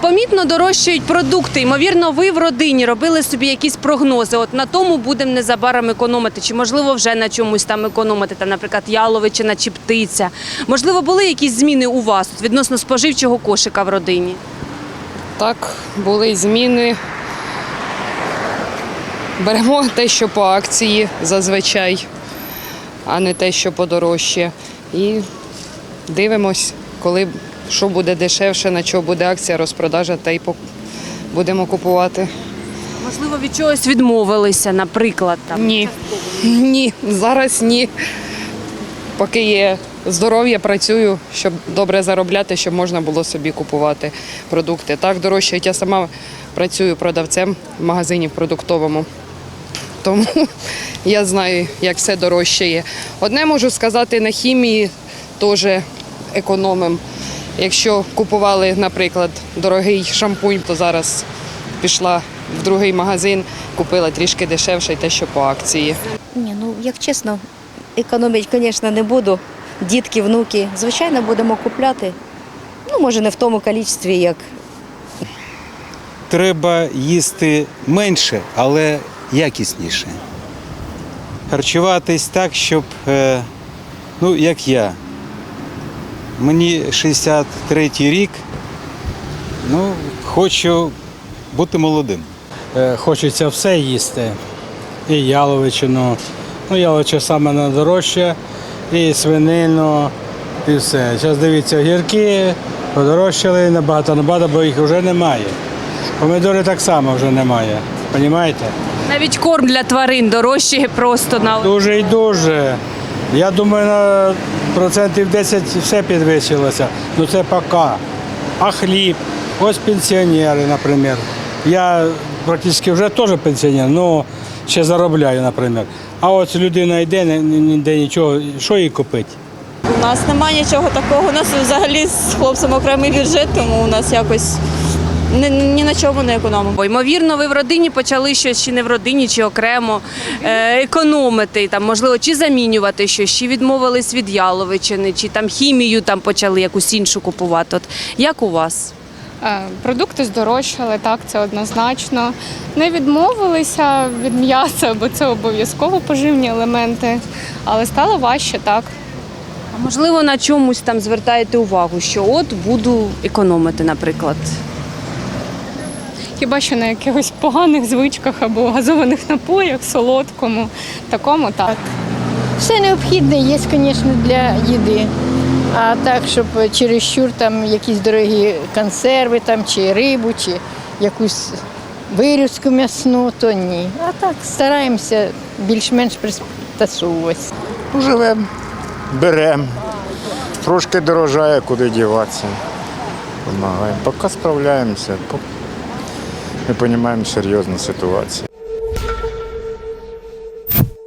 Помітно дорожчають продукти. Ймовірно, ви в родині робили собі якісь прогнози. От на тому будемо незабаром економити. Чи можливо вже на чомусь там економити, там, наприклад, яловичина чи птиця. Можливо, були якісь зміни у вас відносно споживчого кошика в родині? Так, були зміни. Беремо те, що по акції зазвичай, а не те, що подорожче. І дивимось, коли що буде дешевше, на що буде акція, розпродажа, та й будемо купувати. Можливо, від чогось відмовилися, наприклад. Там. Ні. Ні, зараз ні. Поки є здоров'я, працюю, щоб добре заробляти, щоб можна було собі купувати продукти. Так дорожче. Я сама працюю продавцем в магазині в продуктовому. Тому я знаю, як все дорожчає. Одне можу сказати, на хімії теж економимо. Якщо купували, наприклад, дорогий шампунь, то зараз пішла в другий магазин, купила трішки дешевше й те, що по акції. Ні, ну як чесно, економити, звісно, не буду. Дітки, внуки, звичайно, будемо купляти. Ну, може, не в тому кількості, як Треба їсти менше, але якісніше. Харчуватись так, щоб, е, ну, як я. Мені 63 рік, ну, хочу бути молодим. Е, Хочеться все їсти. І яловичину. Ну, яловича саме найдорожче, і свинину, і все. Зараз дивіться, огірки подорожчали набагато, набагато, бо їх вже немає. Помідори так само вже немає. Понімаєте? Навіть корм для тварин дорожчає просто на Дуже і дуже. Я думаю, на процентів 10 все підвищилося. Ну це поки. А хліб, ось пенсіонери, наприклад. Я практично вже теж пенсіонер, але ще заробляю, наприклад. А от людина йде, ні- ні- ніде нічого, що їй купити? У нас немає нічого такого. У нас взагалі з хлопцем окремий бюджет, тому у нас якось ні, ні на чому не економимо. Бо, ймовірно, ви в родині почали щось чи не в родині, чи окремо е, економити, там, можливо, чи замінювати щось, чи відмовились від яловичини, чи там хімію там почали якусь іншу купувати. От як у вас? Е, Продукти здорожчали, так, це однозначно. Не відмовилися від м'яса, бо це обов'язково поживні елементи, але стало важче, так. А можливо, на чомусь там звертаєте увагу, що от буду економити, наприклад. Хіба що на якихось поганих звичках або газованих напоях, солодкому, такому так. Все необхідне є, звісно, для їди. А так, щоб чересчур там якісь дорогі консерви там, чи рибу, чи якусь вирізку м'ясну, то ні. А так стараємося більш-менш пристосовуватися. Живемо, беремо. Трошки дорожає, куди діватися. Помагаємо. Поки справляємося. Ми розуміємо серйозну ситуацію.